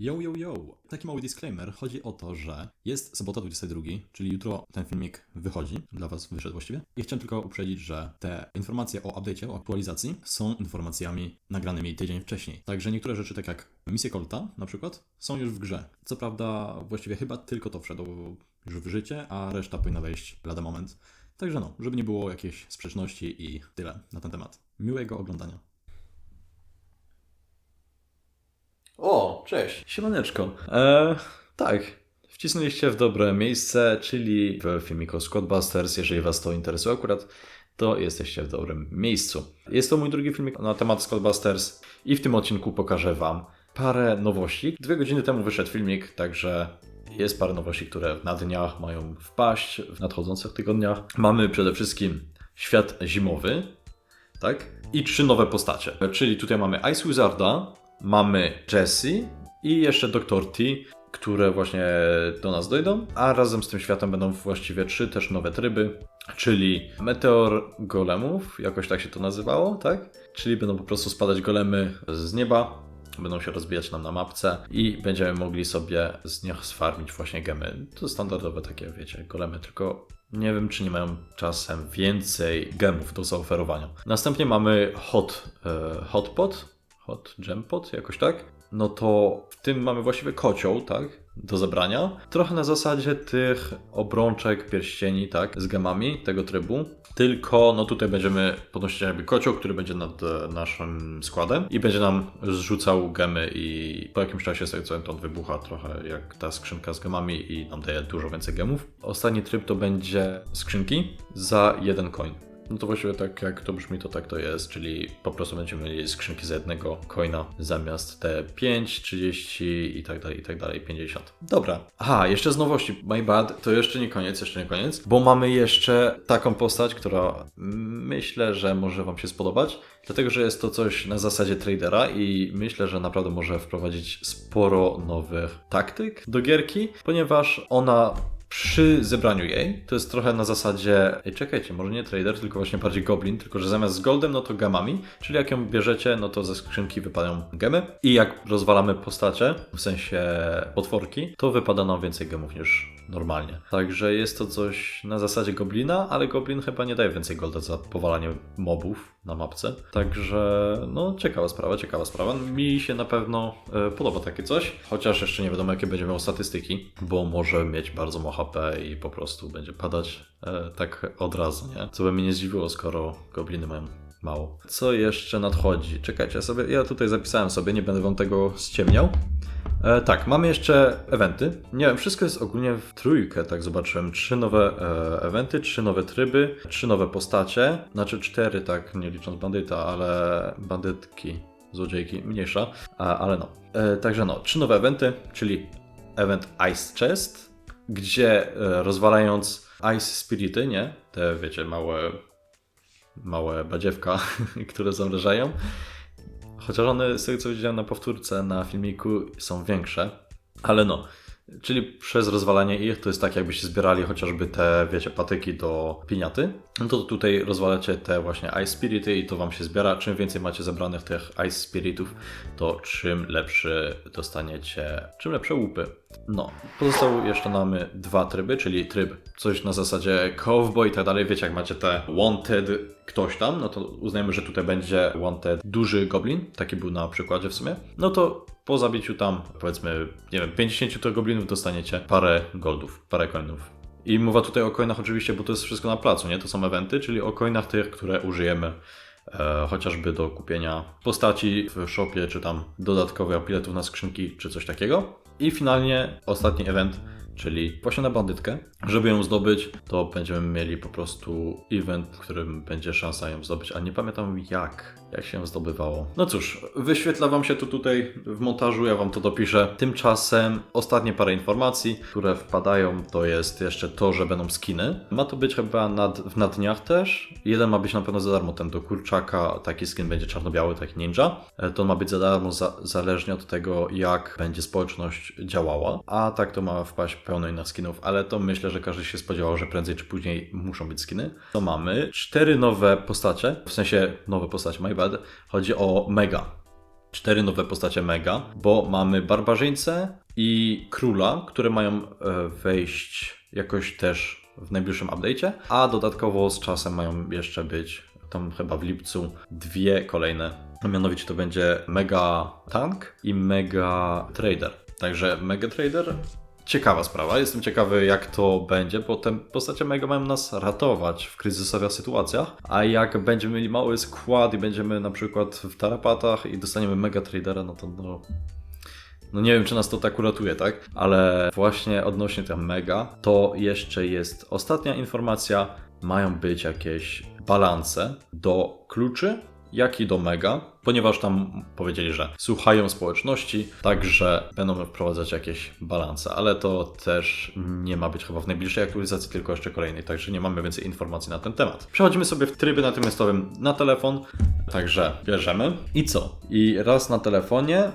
Yo, yo, yo! Taki mały disclaimer. Chodzi o to, że jest sobota 22, czyli jutro ten filmik wychodzi, dla Was wyszedł właściwie. I chciałem tylko uprzedzić, że te informacje o update'cie, o aktualizacji są informacjami nagranymi tydzień wcześniej. Także niektóre rzeczy, tak jak misje Colta na przykład, są już w grze. Co prawda, właściwie chyba tylko to wszedł już w życie, a reszta powinna wejść lada moment. Także no, żeby nie było jakiejś sprzeczności i tyle na ten temat. Miłego oglądania. O, cześć. Siemaneczko. E, tak, wcisnęliście w dobre miejsce, czyli w filmiku Squadbusters. Jeżeli Was to interesuje akurat, to jesteście w dobrym miejscu. Jest to mój drugi filmik na temat Squadbusters i w tym odcinku pokażę Wam parę nowości. Dwie godziny temu wyszedł filmik, także jest parę nowości, które na dniach mają wpaść, w nadchodzących tygodniach. Mamy przede wszystkim świat zimowy, tak? I trzy nowe postacie. Czyli tutaj mamy Ice Wizarda, mamy Jessie i jeszcze Dr. T, które właśnie do nas dojdą, a razem z tym światem będą właściwie trzy też nowe tryby, czyli Meteor Golemów, jakoś tak się to nazywało, tak? Czyli będą po prostu spadać golemy z nieba, będą się rozbijać nam na mapce i będziemy mogli sobie z nich sfarmić właśnie gemy. To standardowe takie, wiecie, golemy, tylko nie wiem, czy nie mają czasem więcej gemów do zaoferowania. Następnie mamy Hot, e, hot Pot, Hot Gem Pot, jakoś tak. No to w tym mamy właściwie kocioł, tak? Do zebrania. Trochę na zasadzie tych obrączek, pierścieni, tak? Z gemami tego trybu. Tylko, no tutaj będziemy podnosić jakby kocioł, który będzie nad e, naszym składem i będzie nam zrzucał gemy i po jakimś czasie z tego co on wybucha trochę jak ta skrzynka z gemami i nam daje dużo więcej gemów. Ostatni tryb to będzie skrzynki za jeden coin. No to właściwie tak jak to brzmi, to tak to jest, czyli po prostu będziemy mieli skrzynki za jednego coina zamiast te 5, 30 i tak dalej, i tak dalej, 50. Dobra. Aha, jeszcze z nowości, my bad, to jeszcze nie koniec, jeszcze nie koniec, bo mamy jeszcze taką postać, która myślę, że może Wam się spodobać, dlatego, że jest to coś na zasadzie tradera i myślę, że naprawdę może wprowadzić sporo nowych taktyk do gierki, ponieważ ona przy zebraniu jej, to jest trochę na zasadzie, ej czekajcie, może nie trader, tylko właśnie bardziej goblin, tylko że zamiast z goldem, no to gemami, czyli jak ją bierzecie, no to ze skrzynki wypadają gemy. I jak rozwalamy postacie, w sensie potworki, to wypada nam więcej gemów niż normalnie. Także jest to coś na zasadzie goblina, ale goblin chyba nie daje więcej golda za powalanie mobów na mapce. Także no ciekawa sprawa, ciekawa sprawa. Mi się na pewno e, podoba takie coś, chociaż jeszcze nie wiadomo jakie będzie miał statystyki, bo może mieć bardzo mało HP i po prostu będzie padać e, tak od razu, nie? Co by mnie nie zdziwiło, skoro gobliny mają mało. Co jeszcze nadchodzi? Czekajcie, ja sobie, ja tutaj zapisałem sobie, nie będę wam tego ściemniał. E, tak, mamy jeszcze eventy. Nie wiem, wszystko jest ogólnie w trójkę, tak zobaczyłem. Trzy nowe e, eventy, trzy nowe tryby, trzy nowe postacie. Znaczy cztery, tak, nie licząc bandyta, ale bandytki, złodziejki, mniejsza, a, ale no. E, także no, trzy nowe eventy, czyli event Ice Chest, gdzie e, rozwalając Ice Spirity, nie? Te, wiecie, małe, małe badziewka, które zamrażają, Chociaż one, z tego co widziałem na powtórce na filmiku, są większe. Ale no, czyli przez rozwalanie ich to jest tak, jakbyście zbierali chociażby te, wiecie, patyki do piniaty. No to tutaj rozwalacie te właśnie Ice Spirity i to wam się zbiera. Czym więcej macie zebranych tych Ice Spiritów, to czym lepszy dostaniecie, czym lepsze łupy. No, pozostały jeszcze mamy dwa tryby, czyli tryb coś na zasadzie cowboy i tak dalej. Wiecie, jak macie te wanted ktoś tam, no to uznajmy, że tutaj będzie wanted duży goblin, taki był na przykładzie w sumie. No to po zabiciu tam, powiedzmy, nie wiem, 50 to goblinów dostaniecie parę goldów, parę coinów. I mowa tutaj o coinach oczywiście, bo to jest wszystko na placu, nie? To są eventy, czyli o coinach tych, które użyjemy e, chociażby do kupienia postaci w shopie, czy tam dodatkowych biletów na skrzynki, czy coś takiego. I finalnie ostatni event, czyli właśnie na bandytkę. Żeby ją zdobyć, to będziemy mieli po prostu event, w którym będzie szansa ją zdobyć, a nie pamiętam jak, jak się zdobywało. No cóż, wyświetla Wam się to tutaj w montażu, ja Wam to dopiszę. Tymczasem ostatnie parę informacji, które wpadają, to jest jeszcze to, że będą skiny. Ma to być chyba nad, na dniach też. Jeden ma być na pewno za darmo, ten do kurczaka, taki skin będzie czarno-biały, taki ninja. E, To ma być za darmo, za, zależnie od tego, jak będzie społeczność działała. A tak to ma wpaść pełno innych skinów, ale to myślę, że każdy się spodziewał, że prędzej czy później muszą być skiny. To mamy cztery nowe postacie, w sensie nowe postacie, my Chodzi o Mega. cztery nowe postacie mega, bo mamy barbarzyńcę i króla, które mają e, wejść jakoś też w najbliższym update'cie, a dodatkowo z czasem mają jeszcze być tam chyba w lipcu dwie kolejne. A mianowicie to będzie Mega Tank i Mega Trader. Także Mega Trader Ciekawa sprawa, jestem ciekawy jak to będzie, bo te postacie mega mają nas ratować w kryzysowych sytuacjach, a jak będziemy mieli mały skład i będziemy na przykład w tarapatach i dostaniemy mega tradera, no to no... No nie wiem, czy nas to tak uratuje, tak? Ale właśnie odnośnie tych mega, to jeszcze jest ostatnia informacja. Mają być jakieś balanse do kluczy, jak i do mega, ponieważ tam powiedzieli, że słuchają społeczności, także będą wprowadzać jakieś balanse, ale to też nie ma być chyba w najbliższej aktualizacji, tylko jeszcze kolejnej, także nie mamy więcej informacji na ten temat. Przechodzimy sobie w trybie natychmiastowym na telefon, także bierzemy i co? I raz na telefonie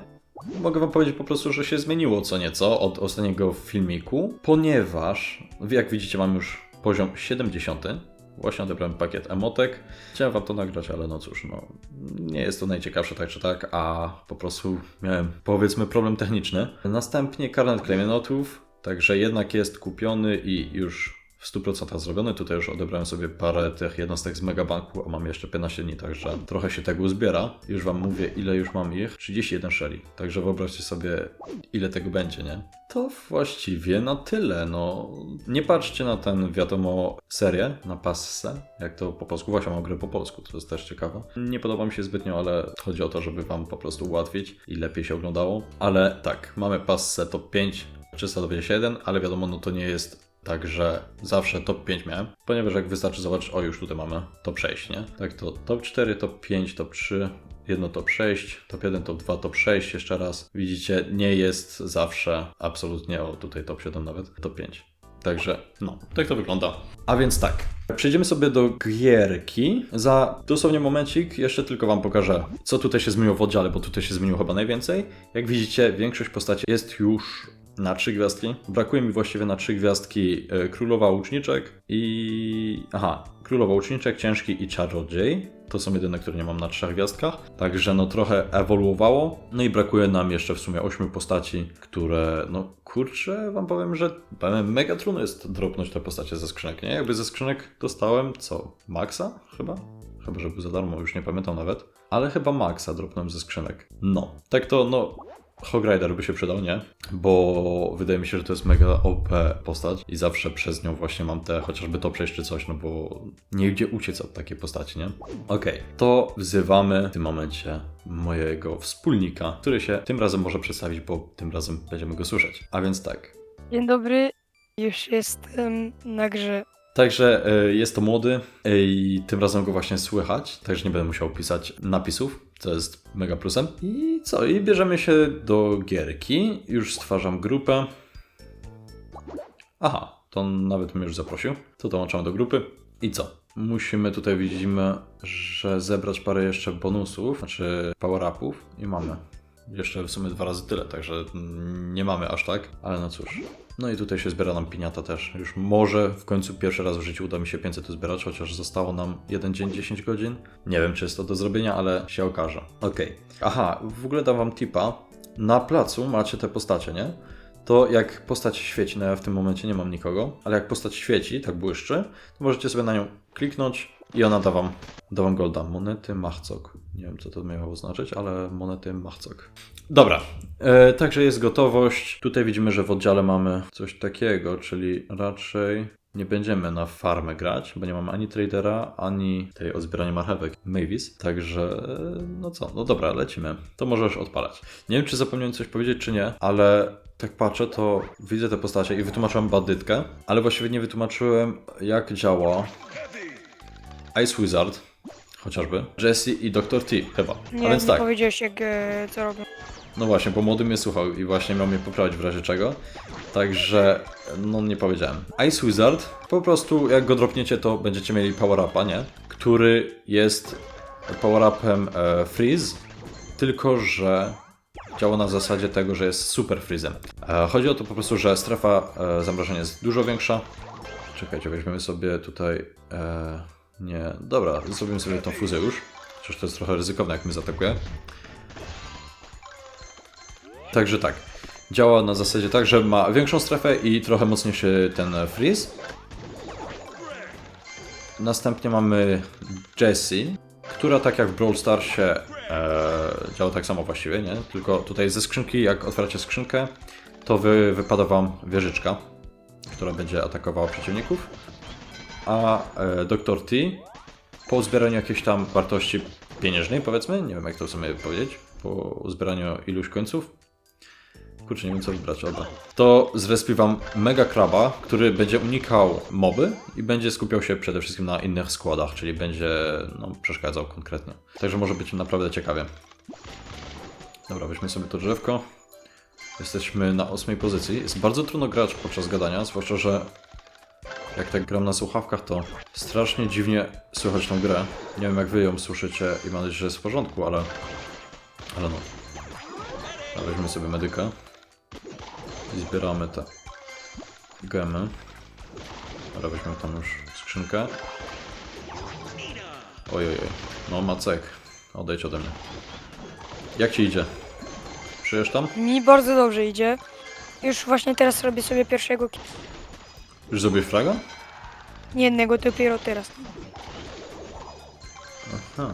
Mogę wam powiedzieć po prostu, że się zmieniło co nieco od ostatniego filmiku, ponieważ jak widzicie mam już poziom 70. Właśnie odebrałem pakiet emotek. Chciałem wam to nagrać, ale no cóż, no nie jest to najciekawsze tak czy tak, a po prostu miałem powiedzmy problem techniczny. Następnie karnet klejnotów, także jednak jest kupiony i już w 100% zrobiony. Tutaj już odebrałem sobie parę tych jednostek z Megabanku, a mam jeszcze 15 dni, także trochę się tego uzbiera. Już Wam mówię, ile już mam ich. 31 sheli. Także wyobraźcie sobie, ile tego będzie, nie? To właściwie na tyle. No, nie patrzcie na ten, wiadomo, serię na passę, jak to po polsku. Właśnie mam grę po polsku, to jest też ciekawe. Nie podoba mi się zbytnio, ale chodzi o to, żeby Wam po prostu ułatwić i lepiej się oglądało. Ale tak, mamy passę top 5, 321, ale wiadomo, no to nie jest Także zawsze top 5 miałem, ponieważ jak wystarczy zobaczyć, o już tutaj mamy top 6, nie? Tak to top 4, top 5, top 3, jedno top 6, top 1, top 2, top 6, jeszcze raz. Widzicie, nie jest zawsze absolutnie, o tutaj top 7 nawet, top 5. Także no, tak to wygląda. A więc tak, przejdziemy sobie do gierki. Za dosłownie momencik jeszcze tylko Wam pokażę, co tutaj się zmieniło w oddziale, bo tutaj się zmieniło chyba najwięcej. Jak widzicie, większość postaci jest już na trzy gwiazdki. Brakuje mi właściwie na trzy gwiazdki e, Królowa Łuczniczek i... Aha, Królowa Łuczniczek, Ciężki i Czarodziej. To są jedyne, które nie mam na trzech gwiazdkach. Także no trochę ewoluowało. No i brakuje nam jeszcze w sumie ośmiu postaci, które no kurczę, wam powiem, że mega trudno jest dropnąć te postacie ze skrzynek, nie? Jakby ze skrzynek dostałem co? Maxa? Chyba? Chyba, że był za darmo, już nie pamiętam nawet. Ale chyba Maxa dropnąłem ze skrzynek. No, tak to no Hog Rider by się przydał, nie? Bo wydaje mi się, że to jest mega OP postać i zawsze przez nią właśnie mam te, chociażby to przejść czy coś, no bo nie gdzie uciec od takiej postaci, nie? Okej, okay. to wzywamy w tym momencie mojego wspólnika, który się tym razem może przedstawić, bo tym razem będziemy go słyszeć. A więc tak. Dzień dobry, już jestem na grze. Także e, jest to młody e, i tym razem go właśnie słychać, także nie będę musiał pisać napisów, co jest mega plusem. I co? I bierzemy się do gierki. Już stwarzam grupę. Aha, to nawet mnie już zaprosił. To dołączamy do grupy. I co? Musimy tutaj widzimy, że zebrać parę jeszcze bonusów, znaczy power-upów i mamy jeszcze w sumie dwa razy tyle, także nie mamy aż tak, ale no cóż. No i tutaj się zbiera nam piniata też. Już może w końcu pierwszy raz w życiu uda mi się 500 zbierać, chociaż zostało nam jeden dzień 10 godzin. Nie wiem, czy jest to do zrobienia, ale się okaże. Okej. Okay. Aha, w ogóle dam wam tipa. Na placu macie te postacie, nie? To jak postać świeci, no ja w tym momencie nie mam nikogo, ale jak postać świeci, tak błyszczy, to możecie sobie na nią kliknąć i ona da wam, da wam golda. Monety Machcok. Nie wiem, co to miało znaczyć, ale monety Machcok. Dobra, e, także jest gotowość. Tutaj widzimy, że w oddziale mamy coś takiego, czyli raczej nie będziemy na farmę grać, bo nie mamy ani tradera, ani tej o marchewek Mavis. Także, no co, no dobra, lecimy. To możesz odpalać. Nie wiem, czy zapomniałem coś powiedzieć, czy nie, ale tak patrzę, to widzę te postacie i wytłumaczyłem bandytkę, ale właściwie nie wytłumaczyłem, jak działa Ice Wizard, chociażby, Jesse i Dr. T chyba. Nie, A więc nie tak, powiedziałeś jak, e, co robią. no właśnie, bo młody mnie słuchał i właśnie miał mnie poprawić w razie czego. Także, no nie powiedziałem. Ice Wizard, po prostu jak go dropniecie, to będziecie mieli power upa, nie? Który jest power upem e, freeze, tylko że działa na zasadzie tego, że jest super freezem. E, chodzi o to po prostu, że strefa e, zamrożenia jest dużo większa. Czekajcie, weźmiemy sobie tutaj... E, nie, dobra, zrobimy sobie tą fuzję już. Chociaż to jest trochę ryzykowne, jak mnie zaatakuje. Także tak. Działa na zasadzie tak, że ma większą strefę i trochę mocniejszy ten freeze. Następnie mamy Jessie, która tak jak w Brawl Starsie e, działa tak samo właściwie, nie? Tylko tutaj ze skrzynki, jak otwieracie skrzynkę, to wy, wypada wam wieżyczka, która będzie atakowała przeciwników. A e, Dr. T po zbieraniu jakiejś tam wartości pieniężnej, powiedzmy, nie wiem jak to w sumie powiedzieć, po zbieraniu iluś końców, kurczę, nie wiem co wybrać, dobra, to zrespi wam mega kraba, który będzie unikał moby i będzie skupiał się przede wszystkim na innych składach, czyli będzie no, przeszkadzał konkretnie. Także może być naprawdę ciekawie. Dobra, weźmy sobie to drzewko. Jesteśmy na ósmej pozycji. Jest bardzo trudno grać podczas gadania, zwłaszcza, że jak tak gram na słuchawkach, to strasznie dziwnie słychać tą grę. Nie wiem jak wy ją słyszycie i mam nadzieję, że jest w porządku, ale... Ale no. A weźmy sobie medyka. I zbieramy te gemy. Dobra, weźmy tam już skrzynkę. Oj. No Macek, odejdź ode mnie. Jak ci idzie? Przyjesz tam? Mi bardzo dobrze idzie. Już właśnie teraz robię sobie pierwszego ki- Już zrobiłeś fraga? Nie jednego, dopiero teraz. Aha.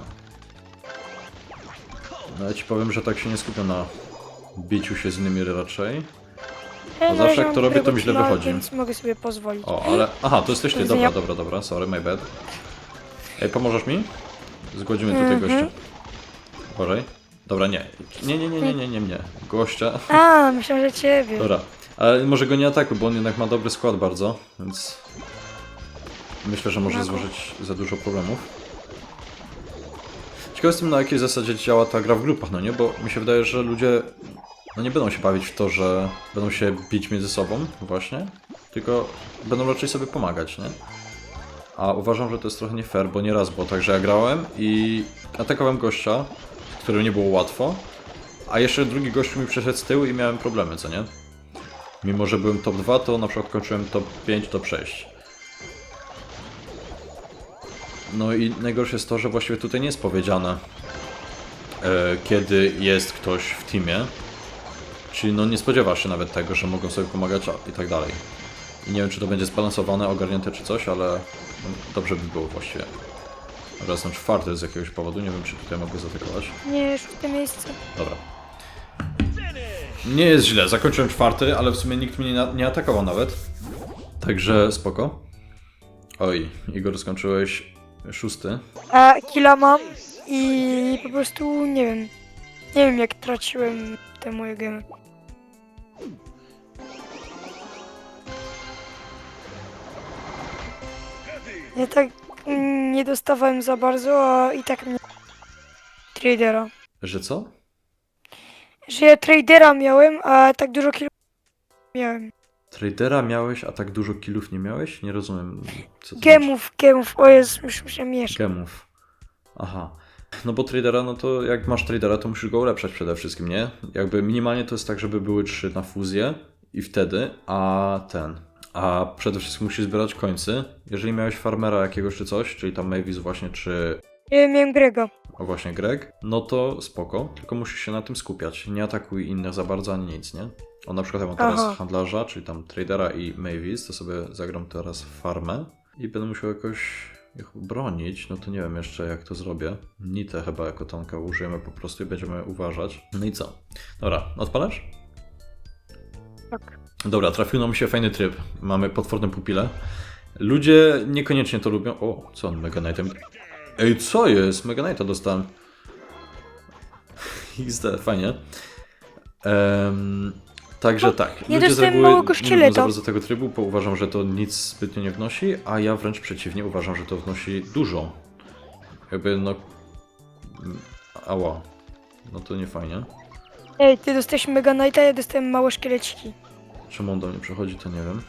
No ja ci powiem, że tak się nie skupiam na biciu się z innymi raczej. Ja No na zawsze razie jak mam to robię, to mi źle killa, wychodzi. Więc mogę sobie pozwolić. O, ale... Aha, to jesteś ty, Do dobra, widzenia. dobra, dobra, sorry, my bad. Ej, pomożesz mi? Zgłodzimy tutaj Mhm. gościa. Uważaj. Dobra, nie. Nie, nie, nie, nie, nie, nie, nie. Gościa. A, myślałem, że ciebie. Dobra. Ale może go nie atakuj, bo on jednak ma dobry skład bardzo, więc... Myślę, że może złożyć za dużo problemów. Ciekaw jestem na jakiej zasadzie działa ta gra w grupach, no nie? Bo mi się wydaje, że ludzie no nie będą się bawić w to, że będą się bić między sobą właśnie, tylko będą raczej sobie pomagać, nie? A uważam, że to jest trochę nie fair, bo nieraz było tak, że ja grałem i atakowałem gościa, z którym nie było łatwo, a jeszcze drugi gościu mi przeszedł z tyłu i miałem problemy, co nie? Mimo, że byłem top 2, to na przykład kończyłem top 5, top 6. No i najgorsze jest to, że właściwie tutaj nie jest powiedziane, e, kiedy jest ktoś w teamie. Czyli no nie spodziewasz się nawet tego, że mogą sobie pomagać i tak dalej. I nie wiem, czy to będzie zbalansowane, ogarnięte czy coś, ale no, dobrze by było właściwie. Dobra, jestem czwarty z jakiegoś powodu, nie wiem, czy tutaj mogę zaatakować. Nie, szóste miejsce. Dobra. Nie jest źle, zakończyłem czwarty, ale w sumie nikt mnie nie, atakował nawet. Także spoko. Oj, Igor, skończyłeś szósty. A killa mam i po prostu nie wiem. Nie wiem jak traciłem te moje gemy. Ja tak mm, nie dostawałem za bardzo, a i tak mnie tradera. Że co? Że ja tradera miałem, a tak dużo killów miałem. Tradera miałeś, a tak dużo killów nie miałeś? Nie rozumiem, co to znaczy. Gemów, gemów, o Jezu, już muszę mieszać. Gemów. Aha. No bo tradera, no to jak masz tradera, to musisz go ulepszać przede wszystkim, nie? Jakby minimalnie to jest tak, żeby były trzy na fuzję i wtedy, a ten. A przede wszystkim musisz zbierać końcy. Jeżeli miałeś farmera jakiegoś czy coś, czyli tam Mavis właśnie, czy Ja miałem Grega. o właśnie Greg, no to spoko, tylko musisz się na tym skupiać. Nie atakuj innych za bardzo ani nic, nie? O na przykład ja mam teraz Aha. handlarza, czyli tam tradera i Mavis, to sobie zagram teraz farmę i będę musiał jakoś ich bronić, no to nie wiem jeszcze jak to zrobię. Nitę chyba jako tanka użyjemy po prostu i będziemy uważać. No i co? Dobra, odpalasz? Tak. Dobra, trafił nam się fajny tryb. Mamy potworne pupile. Ludzie niekoniecznie to lubią. O, co on Mega Knightem? Ej, co jest? Mega Knighta dostałem. XD, fajnie. Em, także tak. Nie Ludzie z reguły małego nie lubią za bardzo tego trybu, bo uważam, że to nic zbytnio nie wnosi, a ja wręcz przeciwnie uważam, że to wnosi dużo. Jakby no... mm, Ała. No to nie fajnie. Ej, ty dostałeś Mega Knighta, ja dostałem małe szkieleciki. Czemu on do mnie przechodzi, to nie wiem.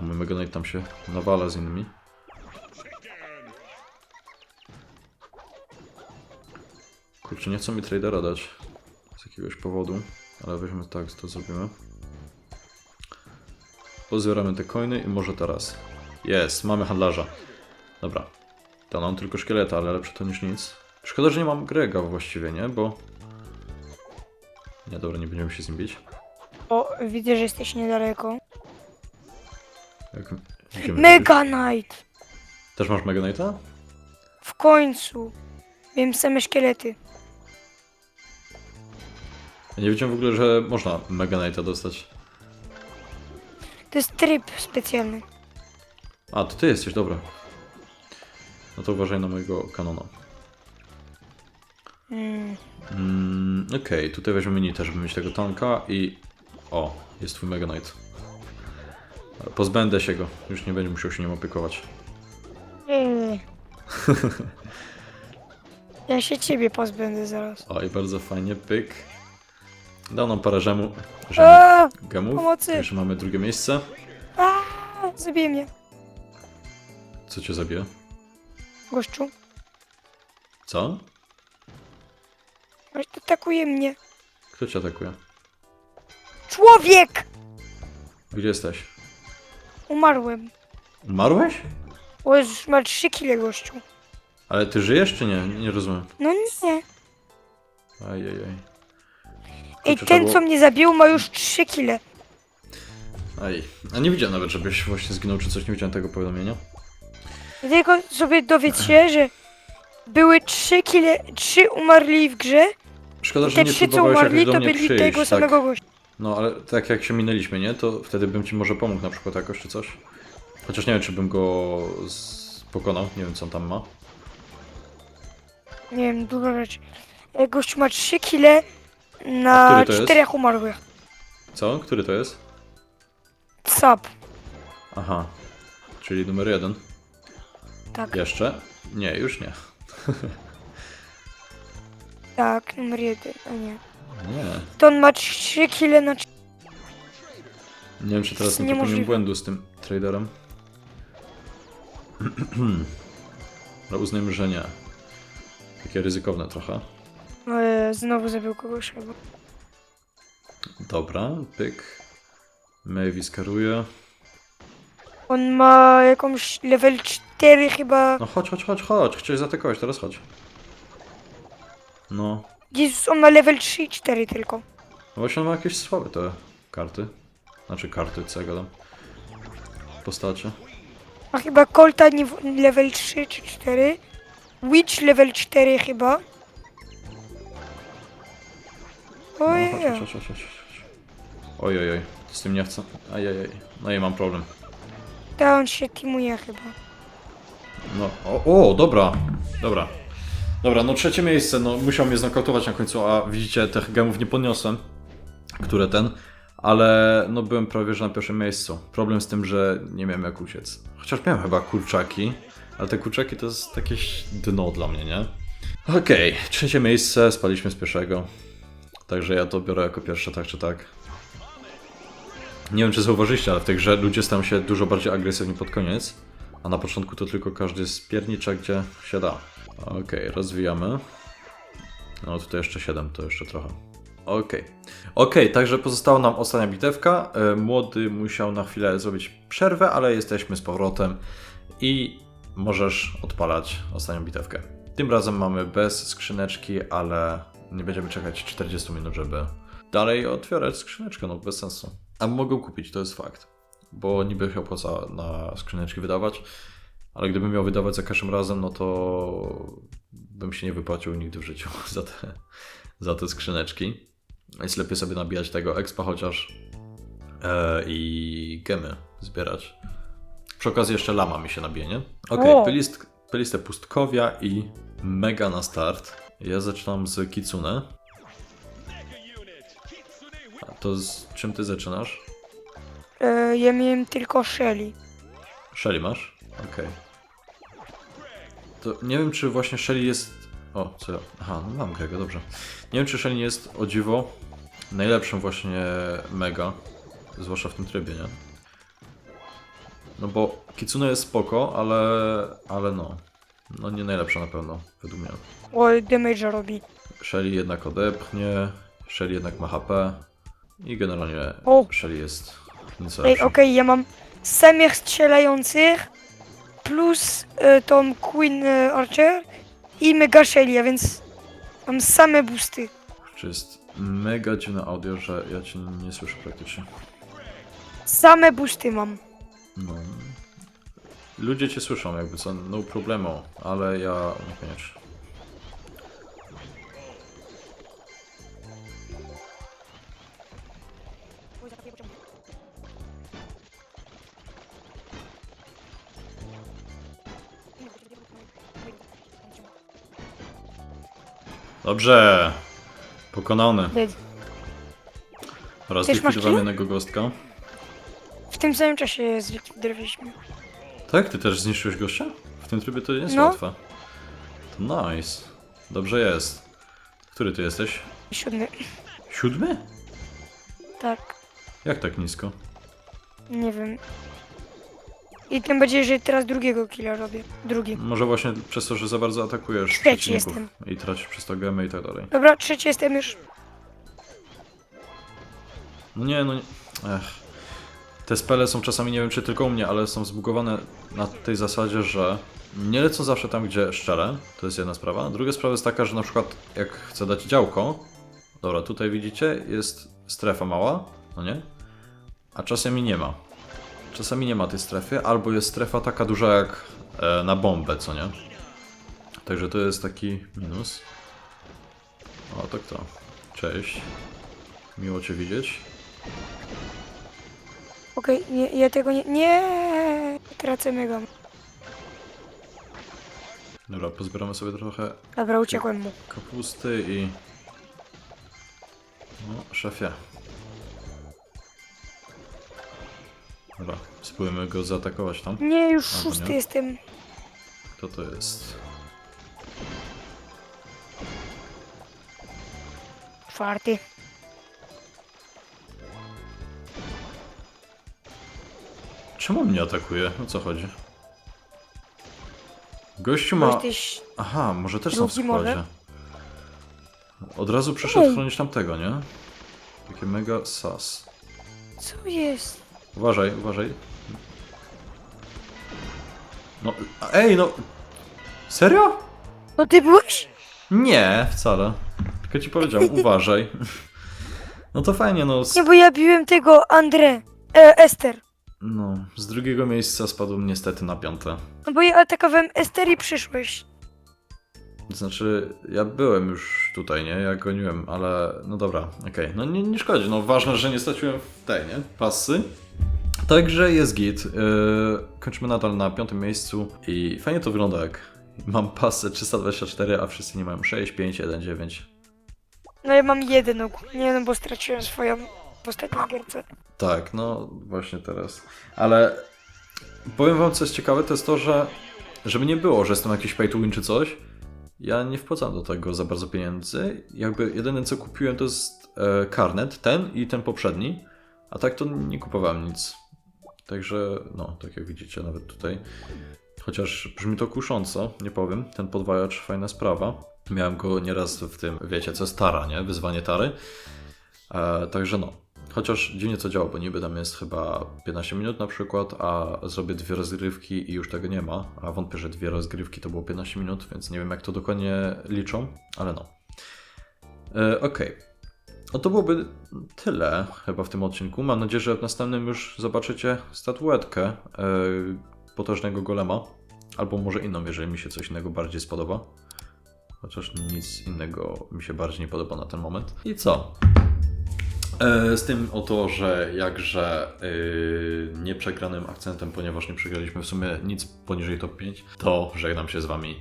A mój Mega Knight tam się nawala z innymi. Kurczę, nie chcą mi tradera dać. Z jakiegoś powodu. Ale weźmy tak, to zrobimy. Pozbieramy te coiny i może teraz. Jest, mamy handlarza. Dobra. To mam tylko szkieleta, ale lepsze to niż nic. Szkoda, że nie mam Grega właściwie, nie? Bo... Nie, dobra, nie będziemy się z nim bić. O, widzę, że jesteś niedaleko. Jak... Mega Knight! Też masz Mega Knighta? W końcu! Wiem same szkielety. Ja nie wiedziałem w ogóle, że można Mega Knighta dostać. To jest tryb specjalny. A, to ty jesteś, dobra. No to uważaj na mojego kanona. Mm. Mm, Okej, tutaj weźmiemy nitę, żeby mieć tego tanka i... O, jest twój Mega Knight. Pozbędę się go, już nie będzie musiał się nim opiekować. Eee. Ja się ciebie pozbędę zaraz. O, i bardzo fajnie, pyk. Dał nam parę żemu, żemu Aaa! gemów, pomocy! także mamy drugie miejsce. Aaa! Zabije mnie. Co cię zabije? Gościu. Co? Gość atakuje mnie. Kto cię atakuje? Człowiek! Gdzie jesteś? Umarłem. Umarłeś? O Jezus, ma 3 kile gościu. Ale ty żyjesz czy nie? Nie rozumiem. No nie. Ajajaj. Ej, Kurczę, ten to co było- mnie zabił ma już 3 kile. Aj. A nie widziałem nawet, żebyś właśnie zginął czy coś, nie widziałem tego powiadomienia. Tylko sobie dowiedz się, że były 3 kile, 3 umarli w grze. Szkoda, I że te nie 3 co próbowałeś jakoś umarli do to mnie byli przyjść. tego tak. samego gościa. No ale tak jak się minęliśmy, nie? To wtedy bym ci może pomógł na przykład jakoś czy coś. Chociaż nie wiem, czy bym go z... pokonał. Nie wiem, co on tam ma. Nie wiem, dużo rzeczy. E, Gościu ma 3 kile na który to jest? 4 umarłych. Co? Który to jest? Sap. Aha. Czyli numer jeden. Tak, Jeszcze? Nie, już nie. tak, numer jeden, a nie. Nie. To on ma 3 kile na Nie wiem, czy teraz nie popełniłem Niemożliwe. błędu z tym traderem. Ale uznajmy, że nie. Takie ryzykowne trochę. E, znowu zabił kogoś chyba. Dobra, pyk. Mavis karuje. On ma jakąś level 4 chyba. No chodź, chodź, chodź, chodź. Chciałeś zaatakować, teraz chodź. No. Jezus, on ma level 3 i 4 tylko. No właśnie on ma jakieś słabe te karty. Znaczy karty, co ja gadam. Postacie. A chyba Colta nie level 3 czy 4. Witch level 4 chyba. Ojej. chodź, chodź, chodź, chodź, chodź. Oj, oj, oj. Z tym nie chcę. Ajajaj. No i mam problem. Ta on się teamuje chyba. No, o, o, dobra, dobra. Dobra, no trzecie miejsce, no musiał mnie znokautować na końcu, a widzicie, tych gemów nie podniosłem, które ten, ale no byłem prawie że na pierwszym miejscu. Problem z tym, że nie miałem jak uciec. Chociaż miałem chyba kurczaki, ale te kurczaki to jest jakieś dno dla mnie, nie? Okej, trzecie miejsce, spaliśmy z pierwszego. Także ja to biorę jako pierwsze, tak czy tak. Nie wiem, czy zauważyliście, ale w tej grze ludzie stają się dużo bardziej agresywni pod koniec. A na początku to tylko każdy spiernicza gdzie się da. Okej, rozwijamy. No tutaj jeszcze 7, to jeszcze trochę. Okej. Okej, także pozostała nam ostatnia bitewka. E, Młody musiał na chwilę zrobić przerwę, ale jesteśmy z powrotem i możesz odpalać ostatnią bitewkę. Tym razem mamy bez skrzyneczki, ale nie będziemy czekać 40 minut, żeby dalej otwierać skrzyneczkę, no bez sensu. A mogę kupić, to jest fakt bo niby się opłaca na skrzyneczki wydawać, ale gdybym miał wydawać za każdym razem, no to bym się nie wypłacił nigdy w życiu za te, za te skrzyneczki. Jest lepiej sobie nabijać tego expa chociaż e, i gemy zbierać. Przy okazji jeszcze lama mi się nabije, nie? Okej, O! pylist, pyliste pustkowia i mega na start. Ja zaczynam z Kitsune. A to z czym ty zaczynasz? E, ja miałem tylko Shelly. Shelly masz? Okej. To nie wiem, czy właśnie Shelly jest. O, co? ja- Aha, no mam Grega, dobrze. Nie wiem, czy Shelly nie jest o dziwo najlepszym właśnie mega. Zwłaszcza w tym trybie, nie? No bo Kitsune jest spoko, ale. ale no. No nie najlepsza na pewno, według mnie. O, damage'a robi. Shelly jednak odepchnie, Shelly jednak ma HP i generalnie O. Shelly jest nieco Ej, okej, ja mam samych strzelających plus e, tą Queen e, Archer i Mega Shelly, a więc mam same boosty. Czy jest mega dziwne audio, że ja cię nie słyszę praktycznie. Same busty mam. No. Ludzie cię słyszą, jakby co, no problemo, ale ja niekoniecznie. Dobrze! Pokonany. Oraz Też masz zlikwidowałem kill? jednego gostka. W tym samym czasie zlikwidowaliśmy. Tak? Ty też zniszczyłeś gościa? W tym trybie to nie jest No. łatwe. To nice. Dobrze jest. Który ty jesteś? Siódmy. Siódmy? Tak, Jak tak nisko? nie wiem. I tym bardziej, że teraz drugiego killa robię. Drugi. Może właśnie przez to, że za bardzo atakujesz Trzeci przeciwników jestem. i tracisz przez to gemy i tak dalej. Dobra, trzeci jestem już. No nie, no nie. Ech. Te spele są czasami, nie wiem czy tylko u mnie, ale są zbugowane na tej zasadzie, że nie lecą zawsze tam, gdzie szczerę. To jest jedna sprawa. Druga sprawa jest taka, że na przykład jak chcę dać działko, dobra, tutaj widzicie, jest strefa mała, no nie? A czasami nie ma. Czasami nie ma tej strefy, albo jest strefa taka duża jak e, na bombę, co nie? Także to jest taki minus. O, to kto? Cześć. Miło Cię widzieć. Okej, nie, ja tego nie... Nie! Tracę mega. Dobra, pozbieramy sobie trochę Dobra, uciekłem mu. kapusty i... No, szefie. Dobra, spróbujemy go zaatakować tam. Nie, już Albo szósty nie. jestem. Kto to jest? Czwarty. Czemu on mnie atakuje? O co chodzi? Gościu ma... jesteś... Aha, może też są w Drugi może? składzie. Od razu przyszedł Ej. chronić tamtego, nie? Takie mega sas. Co jest? Uważaj, uważaj. No, a- ej, no. Serio? No ty byłeś? Nie, wcale. Tylko ci powiedziałem, uważaj. No to fajnie, no. Nie, bo ja biłem tego André. E, Ester. No, z drugiego miejsca spadłem niestety na piąte. No bo ja atakowałem Ester i przyszłeś. Znaczy, ja byłem już tutaj, nie? Ja goniłem, ale no dobra, okej. No nie, nie szkodzi, no ważne, że nie straciłem w tej, nie? Pasy. Także jest git. Yy, kończymy nadal na piątym miejscu i fajnie to wygląda jak mam pasę 324, a wszyscy nie mają 6, 5, 1, 9. No ja mam jeden ogólnie, no bo straciłem swoją w ostatniej gierce. Tak, no właśnie teraz. Ale powiem wam, co jest ciekawe, to jest to, że żeby nie było, że jestem jakiś pay to win czy coś, ja nie wpłacam do tego za bardzo pieniędzy. Jakby jedyne co kupiłem to jest e, karnet, ten i ten poprzedni, a tak to nie kupowałem nic. Także, no, tak jak widzicie nawet tutaj. Chociaż brzmi to kusząco, nie powiem. Ten podwajacz, fajna sprawa. Miałem go nieraz w tym, wiecie, co jest Tara, nie? Wyzwanie Tary. E, także no, Chociaż dziwnie co działa, bo niby tam jest chyba 15 minut na przykład, a zrobię dwie rozgrywki i już tego nie ma. A wątpię, że dwie rozgrywki to było 15 minut, więc nie wiem jak to dokładnie liczą, ale no. E, Okej. No to byłoby tyle chyba w tym odcinku. Mam nadzieję, że w następnym już zobaczycie statuetkę e, potężnego golema. Albo może inną, jeżeli mi się coś innego bardziej spodoba. Chociaż nic innego mi się bardziej nie podoba na ten moment. I co? E, Z tym oto, że jakże yy, nieprzegranym akcentem, ponieważ nie przegraliśmy w sumie nic poniżej top 5, to żegnam się z Wami.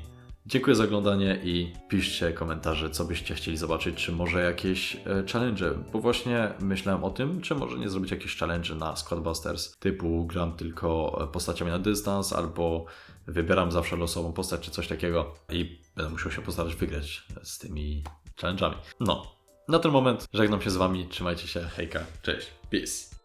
Dziękuję za oglądanie i piszcie komentarze, co byście chcieli zobaczyć, czy może jakieś e, challenge, bo właśnie myślałem o tym, czy może nie zrobić jakieś challenge na Squadbusters, typu gram tylko e, postaciami na dystans, albo wybieram zawsze losową postać, czy coś takiego i będę musiał się postarać wygrać z tymi challenge'ami. No, na ten moment żegnam się z Wami, trzymajcie się, hejka, cześć, peace.